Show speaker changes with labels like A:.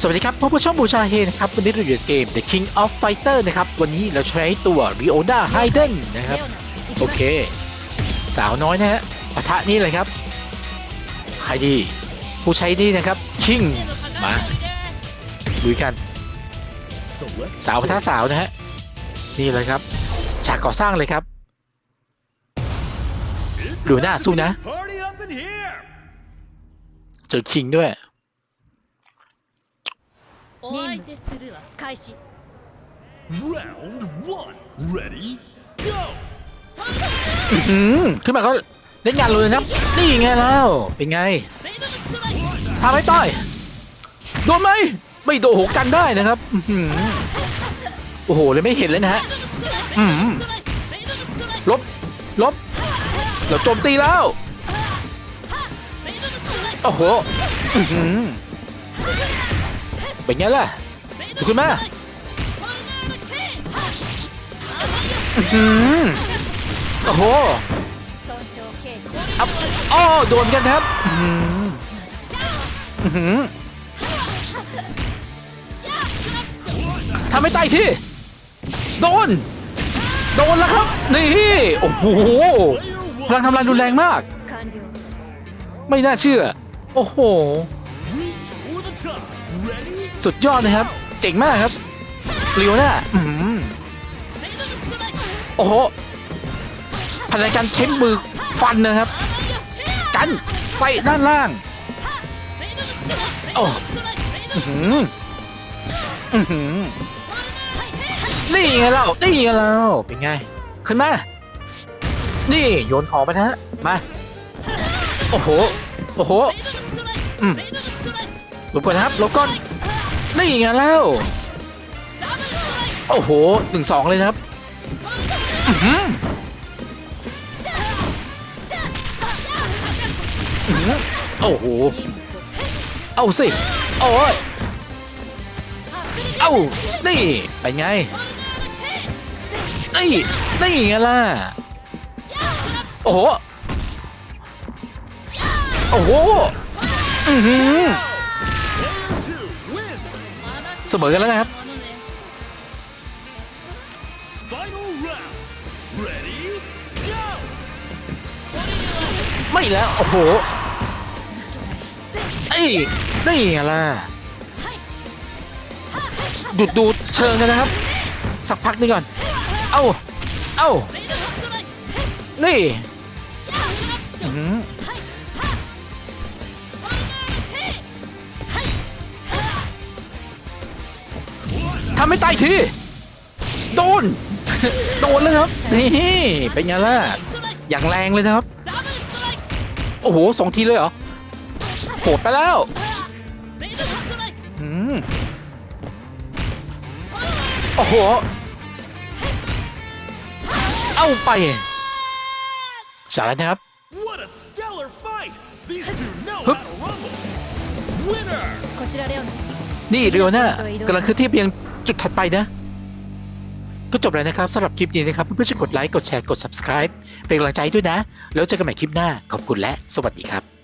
A: สวัสดีครับพบกับช่องบูชาเฮนะครับ วันนี้เราอยู่ในเกม The King of Fighter นะครับ วันนี้เราใช้ตัว r i o n a Hayden นะครับ โอเค สาวน้อยนะฮะปะทะนี่เลยครับ ใครดี ผู้ใช้นี่นะครับ King มาดูกัน สาวปะทะสาวนะฮะ นี่เลยครับ ฉากก่อสร้างเลยครับดูหน้าสู้นะ เจอ King ด้วย
B: お相手するわ開始
C: Round one. Ready? Go!
A: อืมขึ้นมาก็เล่นงานเลยนะครับ นี่ไงแล้ว เป็นไง
B: ベイブストライク
A: ทำให้ต้อยโดนไหม ไม่โดนโหกันได้นะครับอื้อหือโอ้โหเลยไม่เห็นเลยนะฮะ อืม
B: ベイブストライク
A: ลบ ลบ เราโจมตีแล้ว
B: ベイブストライク
A: โอ้โหอื้อหือ เป็นี้แหล่ะคุณ
B: แมา
A: โอ้โหอ๋อโดนกันครับทำให้ตายที่ โดน โดนแล้วครับ นี่ โอ้โหพลังทำลายรุนแรงมาก ไม่น่าเชื่อ โอ้โห สุดยอดเลยครับ เจ๋งมากครับเรียวน่าอืมโอ้โหพนักการเช้มือฟันนะครับ กันไปด้านล่าง โอ้หืมหืมนี่ไงเรานี่ไงเราเป็นไง ขึ้นมา นี่โยนของไปนะมา โอ้โห โอ้โห อืม หลบก่อนครับหลบก่อนนี่ไงแล้ว โอ้โหหนึ่งสองเลยครับอือหือโอ้โห เอาสิ โอ้ย เอานี่ไปไง นี่ นี่ไงล่ะ โอ้โห โอ้โห อือหือ เสมอกันแล้วนะครับ ไม่แล้ว โอ้โหไอ้นี่อะล่ะดูดูเชิงกันนะครับ สักพักนึงก่อน เอ้า เอ้า นี่อื ทำให้ตายทีโดน โดนเลยครับ นี่เป็นไงล่ะ อย่างแรงเลยนะครับ โอ้โหสองทีเลยเหรอโหดไปแล้วอืมโอ้โห เอาไปชาระนะครับ
B: ฮึบ
A: นี่เรียวน่ากำลังคือที่เพียง จุดถัดไปนะ ก็จบแล้วนะครับสำหรับคลิปนี้นะครับเพื่อนๆช่วยกดไลค์กดแชร์กด subscribe เป็นกำลังใจด้วยนะ แล้วเจอกันใหม่คลิปหน้าขอบคุณและสวัสดีครับ